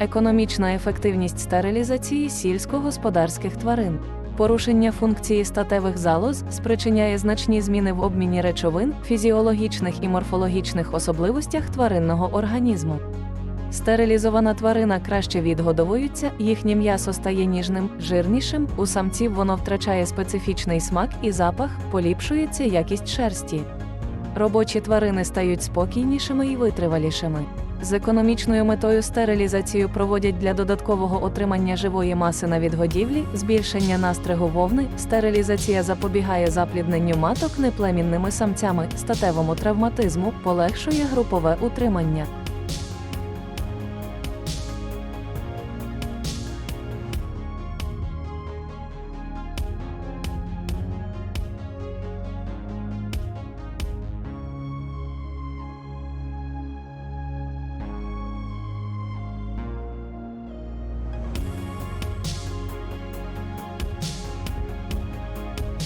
Економічна ефективність стерилізації сільськогосподарських тварин. Порушення функції статевих залоз спричиняє значні зміни в обміні речовин, фізіологічних і морфологічних особливостях тваринного організму. Стерилізована тварина краще відгодовується, їхнє м'ясо стає ніжним, жирнішим, у самців воно втрачає специфічний смак і запах, поліпшується якість шерсті. Робочі тварини стають спокійнішими і витривалішими. З економічною метою стерилізацію проводять для додаткового отримання живої маси на відгодівлі, збільшення настригу вовни, стерилізація запобігає заплідненню маток неплемінними самцями, статевому травматизму, полегшує групове утримання.